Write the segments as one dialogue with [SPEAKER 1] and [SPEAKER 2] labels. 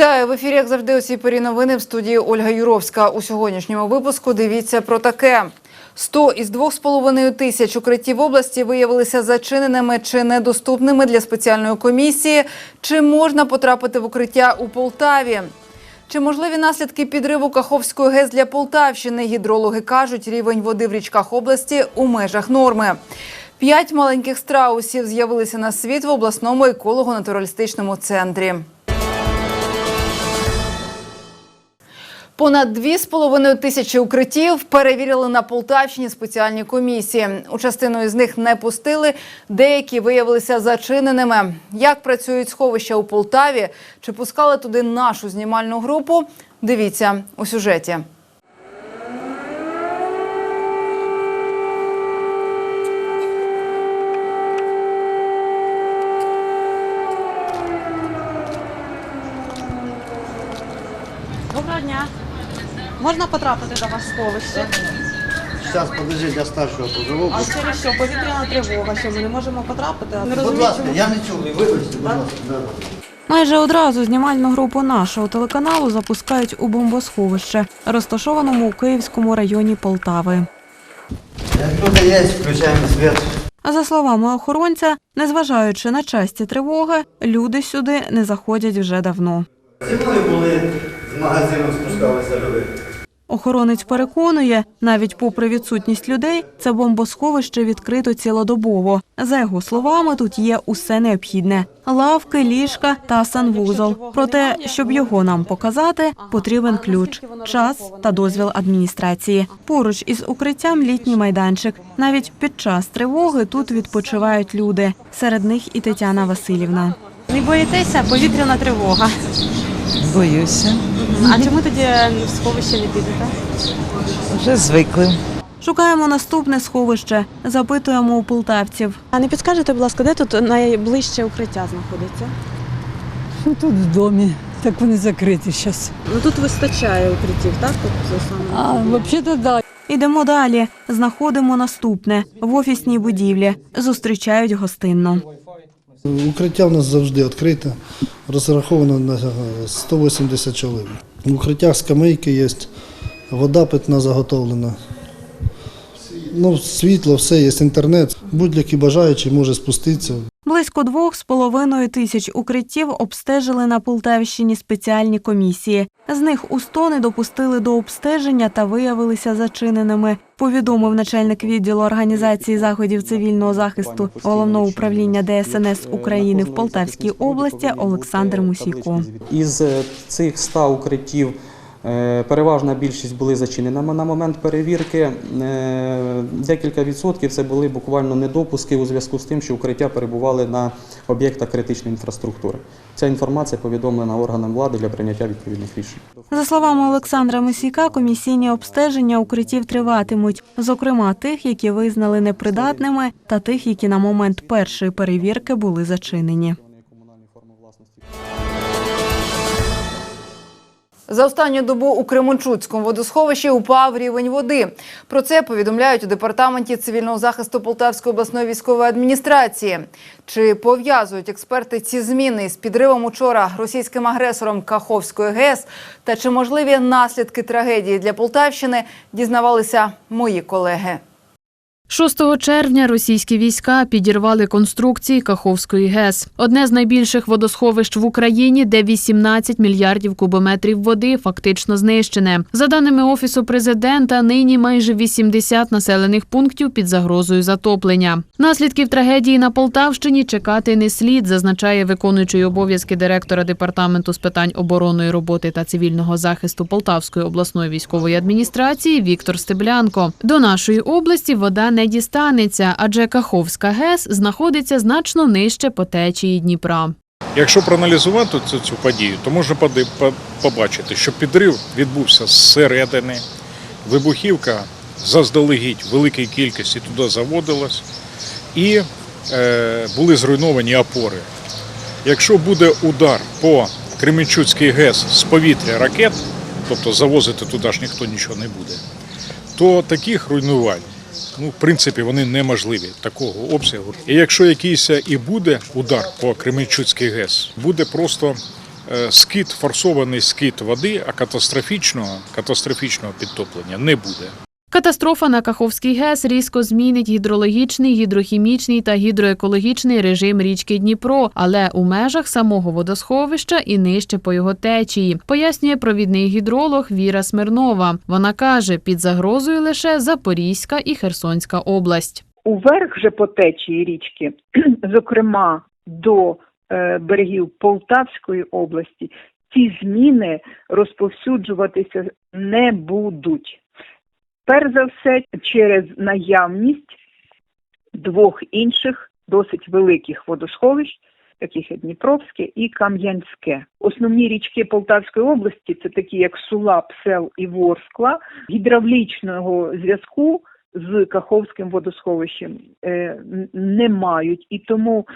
[SPEAKER 1] Вітаю в ефірі, як завжди, у цій порі новини в студії Ольга Юровська. У сьогоднішньому випуску дивіться про таке. 100 із 2,5 тисяч укриттів області виявилися зачиненими чи недоступними для спеціальної комісії. Чи можна потрапити в укриття у Полтаві? Чи можливі наслідки підриву Каховської ГЕС для Полтавщини? Гідрологи кажуть, рівень води в річках області у межах норми. П'ять маленьких страусів з'явилися на світ в обласному еколого-натуралістичному центрі. Понад 2,5 тисячі укриттів перевірили на Полтавщині спеціальні комісії. У частину із них не пустили, деякі виявилися зачиненими. Як працюють сховища у Полтаві? Чи пускали туди нашу знімальну групу? Дивіться у сюжеті.
[SPEAKER 2] Можна потрапити до вас в сховище?
[SPEAKER 3] Зараз подожди для старшого позову.
[SPEAKER 2] А через що? Повітряна тривога, що ми не можемо потрапити? Не
[SPEAKER 3] Будь
[SPEAKER 2] розумію,
[SPEAKER 3] ласка,
[SPEAKER 2] чому.
[SPEAKER 3] я не чую, вибачте, будь ласка. да.
[SPEAKER 4] Майже одразу знімальну групу нашого телеканалу запускають у бомбосховище, розташованому у Київському районі Полтави.
[SPEAKER 3] Як тут є, включаємо світ.
[SPEAKER 4] А за словами охоронця, незважаючи на часті тривоги, люди сюди не заходять вже давно.
[SPEAKER 3] Зимою були, з магазину спускалися люди.
[SPEAKER 4] Охоронець переконує, навіть попри відсутність людей, це бомбосховище відкрито цілодобово. За його словами, тут є усе необхідне: лавки, ліжка та санвузол. Проте, щоб його нам показати, потрібен ключ, час та дозвіл адміністрації. Поруч із укриттям літній майданчик. Навіть під час тривоги тут відпочивають люди. Серед них і Тетяна Васильівна.
[SPEAKER 2] Не боїтеся, повітряна тривога.
[SPEAKER 5] Боюся,
[SPEAKER 2] А чому тоді в сховище не підете?
[SPEAKER 5] вже звикли.
[SPEAKER 4] Шукаємо наступне сховище. Запитуємо у полтавців.
[SPEAKER 2] А не підскажете, будь ласка, де тут найближче укриття знаходиться?
[SPEAKER 5] Ну, Тут в домі, так вони закриті зараз.
[SPEAKER 2] Ну тут вистачає укриттів, так? Саме.
[SPEAKER 5] А взагалі-то да.
[SPEAKER 4] Ідемо далі. Знаходимо наступне в офісній будівлі. Зустрічають гостинно.
[SPEAKER 6] Укриття в нас завжди відкрите, розраховано на е, 180 чоловік. В укриттях скамейки є, вода питна заготовлена. Ну, світло, все є, інтернет. Будь-який бажаючий може спуститися.
[SPEAKER 4] Близько двох з половиною тисяч укриттів обстежили на Полтавщині спеціальні комісії. З них у 100 не допустили до обстеження та виявилися зачиненими. Повідомив начальник відділу організації заходів цивільного захисту головного управління ДСНС України в Полтавській області Олександр Мусійко.
[SPEAKER 7] Із е, цих 100 укриттів переважна більшість були зачинені на момент перевірки. Е, Декілька відсотків це були буквально недопуски у зв'язку з тим, що укриття перебували на об'єктах критичної інфраструктури. Ця інформація повідомлена органам влади для прийняття відповідних рішень.
[SPEAKER 4] За словами Олександра Мусійка, комісійні обстеження укриттів триватимуть, зокрема тих, які визнали непридатними, та тих, які на момент першої перевірки були зачинені.
[SPEAKER 1] За останню добу у Кременчуцькому водосховищі упав рівень води. Про це повідомляють у департаменті цивільного захисту Полтавської обласної військової адміністрації. Чи пов'язують експерти ці зміни з підривом учора російським агресором Каховської ГЕС? Та чи можливі наслідки трагедії для Полтавщини? Дізнавалися мої колеги.
[SPEAKER 8] 6 червня російські війська підірвали конструкції Каховської ГЕС. Одне з найбільших водосховищ в Україні, де 18 мільярдів кубометрів води фактично знищене. За даними офісу президента, нині майже 80 населених пунктів під загрозою затоплення. Наслідків трагедії на Полтавщині чекати не слід, зазначає виконуючий обов'язки директора департаменту з питань оборонної роботи та цивільного захисту Полтавської обласної військової адміністрації Віктор Стеблянко. До нашої області вода не дістанеться, адже Каховська ГЕС знаходиться значно нижче по течії Дніпра.
[SPEAKER 9] Якщо проаналізувати цю, цю подію, то можна побачити, що підрив відбувся зсередини, вибухівка заздалегідь великій кількості туди заводилась, і е, були зруйновані опори. Якщо буде удар по Кременчуцькій ГЕС з повітря ракет, тобто завозити туди ж ніхто нічого не буде, то таких руйнувань, ну, в принципі, вони неможливі такого обсягу. І якщо якийсь і буде удар по Кременчуцькій ГЕС, буде просто е, скид, форсований скид води, а катастрофічного, катастрофічного підтоплення не буде.
[SPEAKER 8] Катастрофа на Каховський ГЕС різко змінить гідрологічний, гідрохімічний та гідроекологічний режим річки Дніпро, але у межах самого водосховища і нижче по його течії, пояснює провідний гідролог Віра Смирнова. Вона каже, під загрозою лише Запорізька і Херсонська область.
[SPEAKER 10] уверх же по течії річки, зокрема до е, берегів Полтавської області, ці зміни розповсюджуватися не будуть. Перш за все, через наявність двох інших досить великих водосховищ, таких як Дніпровське і Кам'янське. Основні річки Полтавської області це такі як Сула, Псел і Ворскла, гідравлічного зв'язку з Каховським водосховищем е, не мають, і тому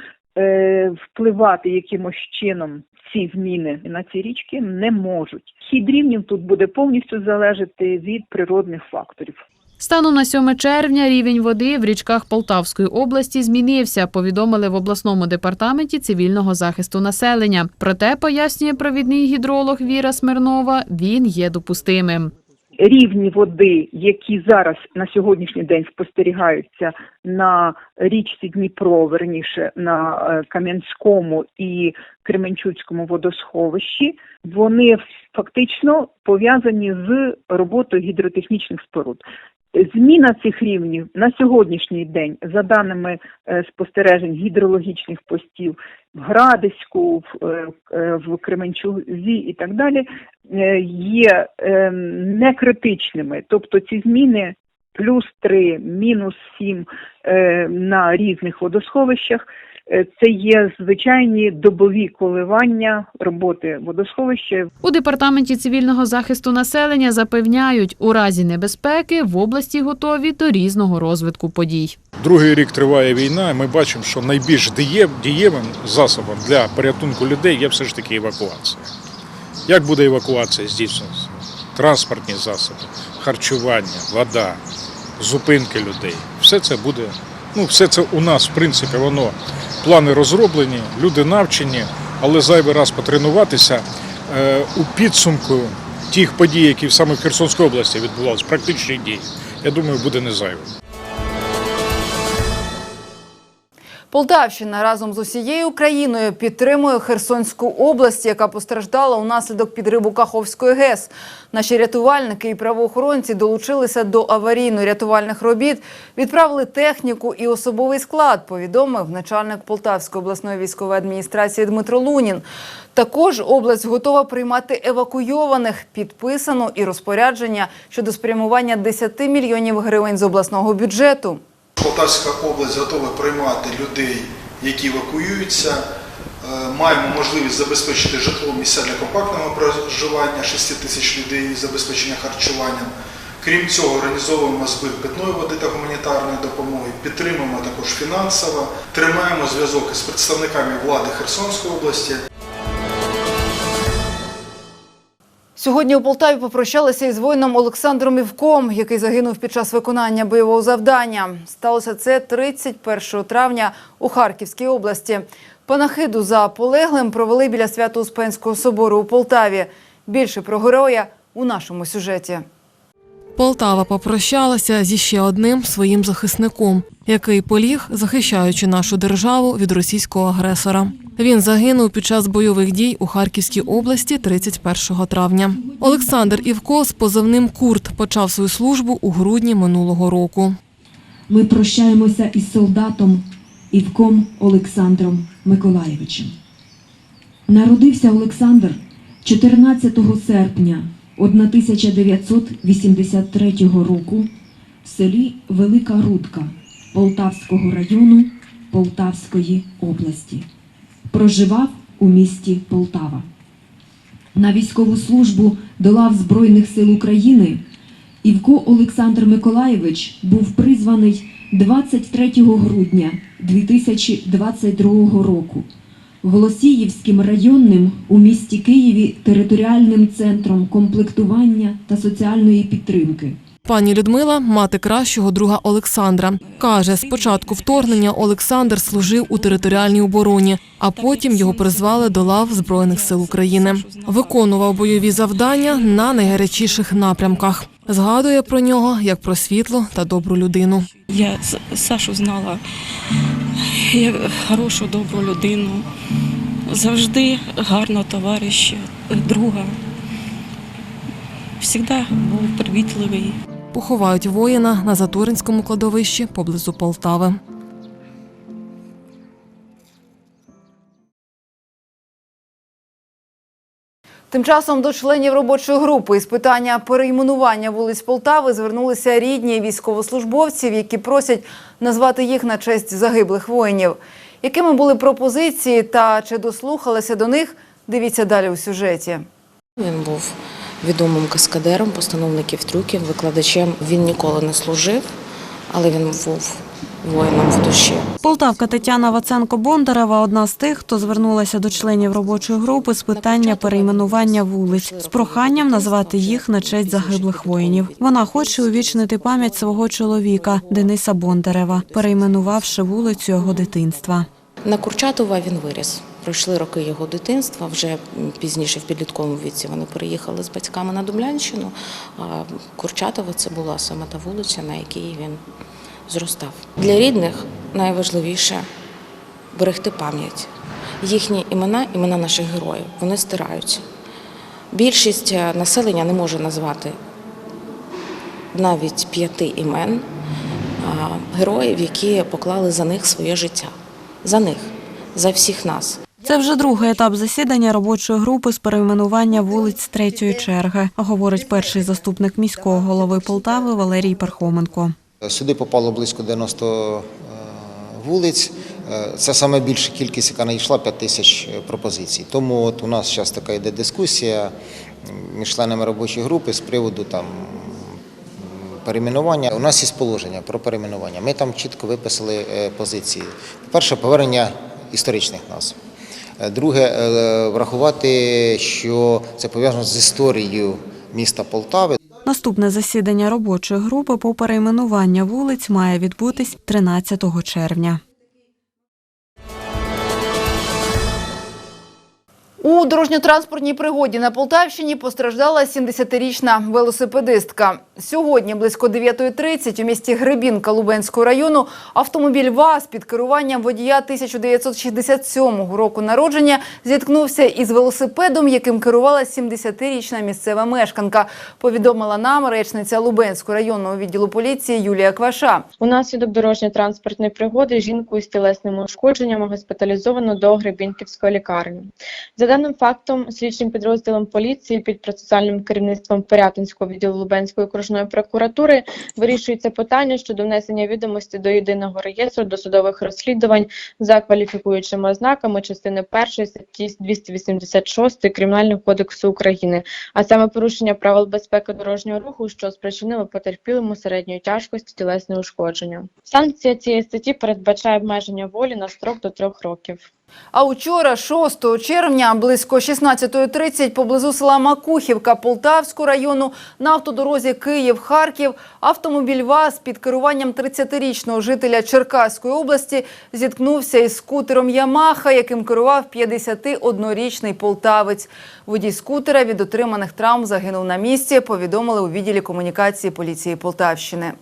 [SPEAKER 10] впливати якимось чином ці зміни на ці річки не можуть. Хід рівнів тут буде повністю залежати від природних факторів.
[SPEAKER 8] Станом на 7 червня рівень води в річках Полтавської області змінився, повідомили в обласному департаменті цивільного захисту населення. Проте, пояснює провідний гідролог Віра Смирнова, він є допустимим.
[SPEAKER 10] Рівні води, які зараз на сьогоднішній день спостерігаються на річці Дніпро, верніше на е, Кам'янському і Кременчуцькому водосховищі, вони фактично пов'язані з роботою гідротехнічних споруд. Зміна цих рівнів на сьогоднішній день, за даними е, спостережень гідрологічних постів в Градиську, в, е, е, Кременчузі і так далі, є е, не критичними. Тобто ці зміни плюс 3, мінус 7 е, на різних водосховищах. Е, Це є звичайні добові коливання роботи водосховища
[SPEAKER 8] У департаменті цивільного захисту населення запевняють, у разі небезпеки в області готові до різного розвитку подій.
[SPEAKER 9] Другий рік триває війна, і ми бачимо, що найбільш дієвим засобом для порятунку людей є все ж таки евакуація. Як буде евакуація здійснюватися? Транспортні засоби, харчування, вода, зупинки людей. Все це буде. Ну, все це у нас, в принципі, воно плани розроблені, люди навчені, але зайвий раз потренуватися е, у підсумку тих подій, які саме в Херсонській області відбувалися, практичні дії, я думаю, буде не зайвим.
[SPEAKER 1] Полтавщина разом з усією Україною підтримує Херсонську область, яка постраждала унаслідок підриву Каховської ГЕС. Наші рятувальники і правоохоронці долучилися до аварійно-рятувальних робіт, відправили техніку і особовий склад. Повідомив начальник Полтавської обласної військової адміністрації Дмитро Лунін. Також область готова приймати евакуйованих. Підписано і розпорядження щодо спрямування 10 мільйонів гривень з обласного бюджету.
[SPEAKER 11] Полтавська область готова приймати людей, які евакуюються. Е, Маємо можливість забезпечити житло місця для компактного проживання 6 тисяч людей і забезпечення харчуванням. Крім цього, організовуємо збір питної води та гуманітарної допомоги, підтримуємо також фінансово, тримаємо зв'язок із представниками влади Херсонської області.
[SPEAKER 1] Сьогодні у Полтаві попрощалися із воїном Олександром Івком, який загинув під час виконання бойового завдання. Сталося це 31 травня у Харківській області. Панахиду за полеглим провели біля Свято-Успенського собору у Полтаві. Більше про героя у нашому сюжеті.
[SPEAKER 12] Полтава попрощалася зі ще одним своїм захисником, який поліг, захищаючи нашу державу від російського агресора. Він загинув під час бойових дій у Харківській області 31 травня. Олександр Івко з позивним Курт почав свою службу у грудні минулого року.
[SPEAKER 13] Ми прощаємося із солдатом Івком Олександром Миколаєвичем. Народився Олександр 14 серпня 1983 року в селі Велика Рудка Полтавського району Полтавської області. Проживав у місті Полтава. На військову службу до лав Збройних сил України Івко Олександр Миколаєвич був призваний 23 грудня 2022 року Голосіївським районним у місті Києві територіальним центром комплектування та соціальної підтримки.
[SPEAKER 12] Пані Людмила мати кращого друга Олександра. Каже, з початку вторгнення Олександр служив у територіальній обороні, а потім його призвали до лав Збройних сил України. Виконував бойові завдання на найгарячіших напрямках. Згадує про нього як про світлу та добру людину.
[SPEAKER 14] Я Сашу знала як хорошу, добру людину, завжди гарного товариша, друга. Завжди був привітливий.
[SPEAKER 12] Поховають воїна на Затуринському кладовищі поблизу Полтави.
[SPEAKER 1] Тим часом до членів робочої групи із питання перейменування вулиць Полтави звернулися рідні військовослужбовців, які просять назвати їх на честь загиблих воїнів. Якими були пропозиції та чи дослухалися до них? Дивіться далі у сюжеті.
[SPEAKER 15] Він був відомим каскадером, постановників трюків, викладачем. Він ніколи не служив, але він був воїном в душі.
[SPEAKER 4] Полтавка Тетяна Ваценко-Бондарева – одна з тих, хто звернулася до членів робочої групи з питання перейменування вулиць з проханням назвати їх на честь загиблих воїнів. Вона хоче увічнити пам'ять свого чоловіка Дениса Бондарева, перейменувавши вулицю його дитинства.
[SPEAKER 15] На Курчатова він виріс. Пройшли роки його дитинства. Вже пізніше в підлітковому віці вони переїхали з батьками на Думлянщину. А Курчатово це була саме та вулиця, на якій він зростав. Для рідних найважливіше берегти пам'ять. Їхні імена, імена наших героїв, вони стираються. Більшість е, населення не може назвати навіть п'яти імен а, героїв, які поклали за них своє життя. За них, за всіх нас.
[SPEAKER 4] Це вже другий етап засідання робочої групи з перейменування вулиць третьої черги, говорить перший заступник міського голови Полтави Валерій Пархоменко.
[SPEAKER 16] Сюди попало близько 90 е, вулиць. Е, Це саме більша кількість, яка надійшла 5 тисяч е, пропозицій. Тому от у нас зараз така йде дискусія між членами робочої групи з приводу там. Перейменування у нас є положення про перейменування. Ми там чітко виписали е, позиції. По-перше, повернення історичних назв. Е, Друге, е, врахувати, що це пов'язано з історією міста Полтави.
[SPEAKER 4] Наступне засідання робочої групи по перейменуванню вулиць має відбутись 13 червня.
[SPEAKER 1] У дорожньо-транспортній пригоді на Полтавщині постраждала 70-річна велосипедистка. Сьогодні близько 9.30 у місті Гребінка Лубенського району автомобіль ВАЗ під керуванням водія 1967 року народження зіткнувся із велосипедом, яким керувала 70-річна місцева мешканка. Повідомила нам речниця Лубенського районного відділу поліції Юлія Кваша.
[SPEAKER 17] Унаслідок дорожньо-транспортної пригоди жінку із тілесними ушкодженнями госпіталізовано до Гребінківської лікарні. За даним фактом, слідчим підрозділом поліції під процесуальним керівництвом Пирятинського відділу Лубенської окружної прокуратури вирішується питання щодо внесення відомості до єдиного реєстру досудових розслідувань за кваліфікуючими ознаками частини 1 статті 286 Кримінального кодексу України, а саме порушення правил безпеки дорожнього руху, що спричинило потерпілому середньої тяжкості тілесне ушкодження. Санкція цієї статті передбачає обмеження волі на строк до трьох років.
[SPEAKER 1] А учора, 6 червня, близько 16.30 поблизу села Макухівка Полтавського району на автодорозі Київ-Харків автомобіль ВАЗ під керуванням 30-річного жителя Черкаської області зіткнувся із скутером Ямаха, яким керував 51-річний полтавець. Водій скутера від отриманих травм загинув на місці, повідомили у відділі комунікації поліції Полтавщини.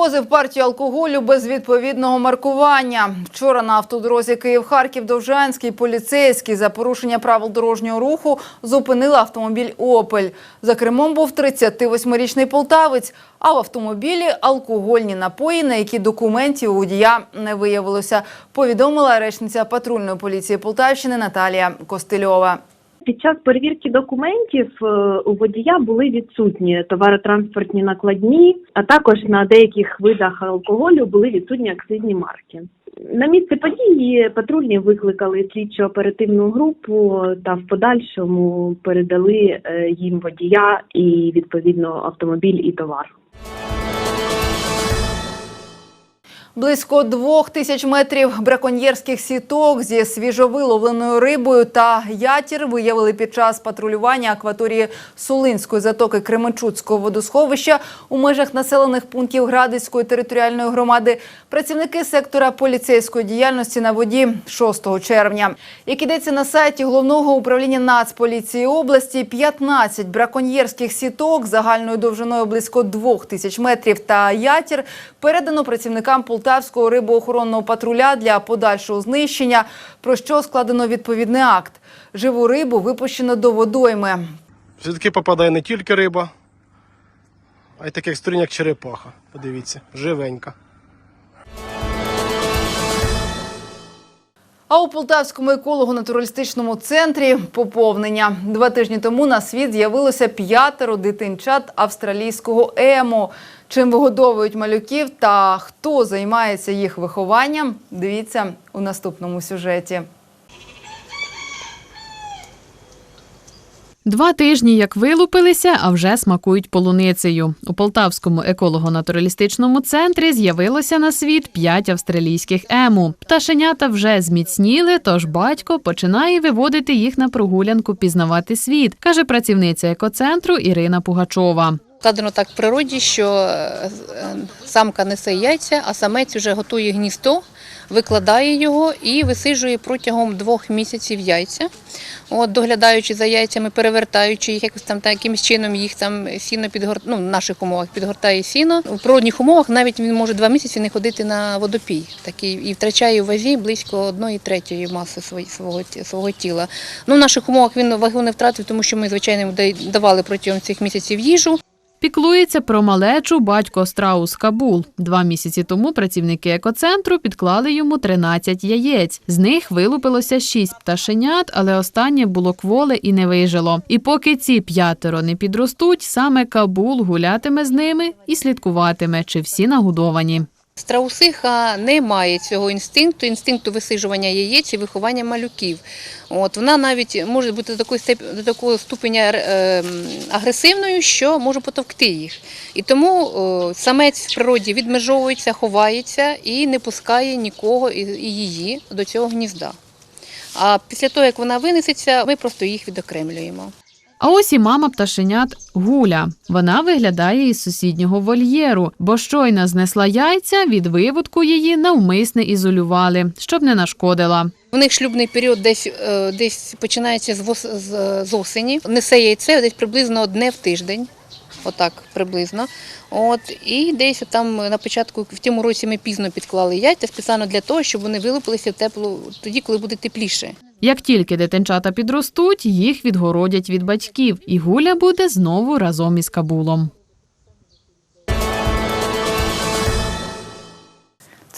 [SPEAKER 1] Перевозив партію алкоголю без відповідного маркування. Вчора на автодорозі Київ-Харків Довжанський поліцейський за порушення правил дорожнього руху зупинили автомобіль «Опель». За кермом був 38-річний полтавець, а в автомобілі алкогольні напої, на які документів у водія не виявилося, повідомила речниця патрульної поліції Полтавщини Наталія Костильова.
[SPEAKER 18] Під час перевірки документів е, у водія були відсутні товаротранспортні накладні, а також на деяких видах алкоголю були відсутні акцизні марки. На місце події патрульні викликали слідчо оперативну групу та в подальшому передали е, їм водія і відповідно автомобіль і товар.
[SPEAKER 1] Близько двох тисяч метрів браконьєрських сіток зі свіжовиловленою рибою та ятір виявили під час патрулювання акваторії Сулинської затоки Кременчуцького водосховища у межах населених пунктів Градицької територіальної громади. Працівники сектора поліцейської діяльності на воді 6 червня. Як ідеться на сайті головного управління Нацполіції області, 15 браконьєрських сіток загальною довжиною близько двох тисяч метрів та ятір передано працівникам Полтавського рибоохоронного патруля для подальшого знищення, про що складено відповідний акт. Живу рибу випущено до водойми.
[SPEAKER 19] Сюди попадає не тільки риба, а й таких сторін, як черепаха. Подивіться, живенька.
[SPEAKER 1] А у Полтавському еколого-натуралістичному центрі поповнення. Два тижні тому на світ з'явилося п'ятеро дитинчат австралійського емо. Чим вигодовують малюків та хто займається їх вихованням, дивіться у наступному сюжеті.
[SPEAKER 8] Два тижні як вилупилися, а вже смакують полуницею. У Полтавському еколого-натуралістичному центрі з'явилося на світ п'ять австралійських ему. Пташенята вже зміцніли, тож батько починає виводити їх на прогулянку пізнавати світ, каже працівниця екоцентру Ірина Пугачова.
[SPEAKER 20] Складено так в природі, що е, е, самка несе яйця, а самець вже готує гніздо, викладає його і висиджує протягом двох місяців яйця. От, доглядаючи за яйцями, перевертаючи їх якось там та якимось чином їх там сіно підгор... ну, в наших умовах підгортає сіно. У природних умовах навіть він може два місяці не ходити на водопій, такий і втрачає у вазі близько одної третьої маси свого, свого тіла. Ну, в наших умовах він вагу не втратив, тому що ми, звичайно, давали протягом цих місяців їжу.
[SPEAKER 8] Піклується про малечу батько Страус Кабул. Два місяці тому працівники екоцентру підклали йому 13 яєць. З них вилупилося 6 пташенят, але останнє було кволе і не вижило. І поки ці п'ятеро не підростуть, саме Кабул гулятиме з ними і слідкуватиме, чи всі нагодовані.
[SPEAKER 20] Страусиха не має цього інстинкту, інстинкту висиджування яєць і виховання малюків. От вона навіть може бути до такої степ- до такого ступеня е, агресивною, що може потовкти їх. І тому о, самець в природі відмежовується, ховається і не пускає нікого і її до цього гнізда. А після того, як вона винесеться, ми просто їх відокремлюємо.
[SPEAKER 8] А ось і мама пташенят Гуля. Вона виглядає із сусіднього вольєру, бо щойно знесла яйця, від виводку її навмисне ізолювали, щоб не нашкодила.
[SPEAKER 20] У них шлюбний період десь, е, десь починається з, з осені. Несе яйце десь приблизно одне в тиждень. Отак приблизно. От, і десь там на початку в цьому році ми пізно підклали яйця спеціально для того, щоб вони вилупилися в теплу тоді, коли буде тепліше.
[SPEAKER 8] Як тільки дитинчата підростуть, їх відгородять від батьків, і Гуля буде знову разом із Кабулом.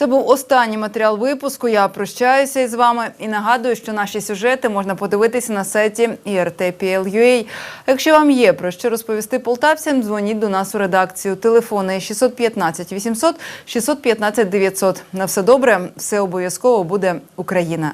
[SPEAKER 1] Це був останній матеріал випуску. Я прощаюся із вами і нагадую, що наші сюжети можна подивитися на сайті IRT.PL.UA. Якщо вам є про що розповісти полтавцям, дзвоніть до нас у редакцію. Телефони 615 800 615 900. На все добре, все обов'язково буде Україна.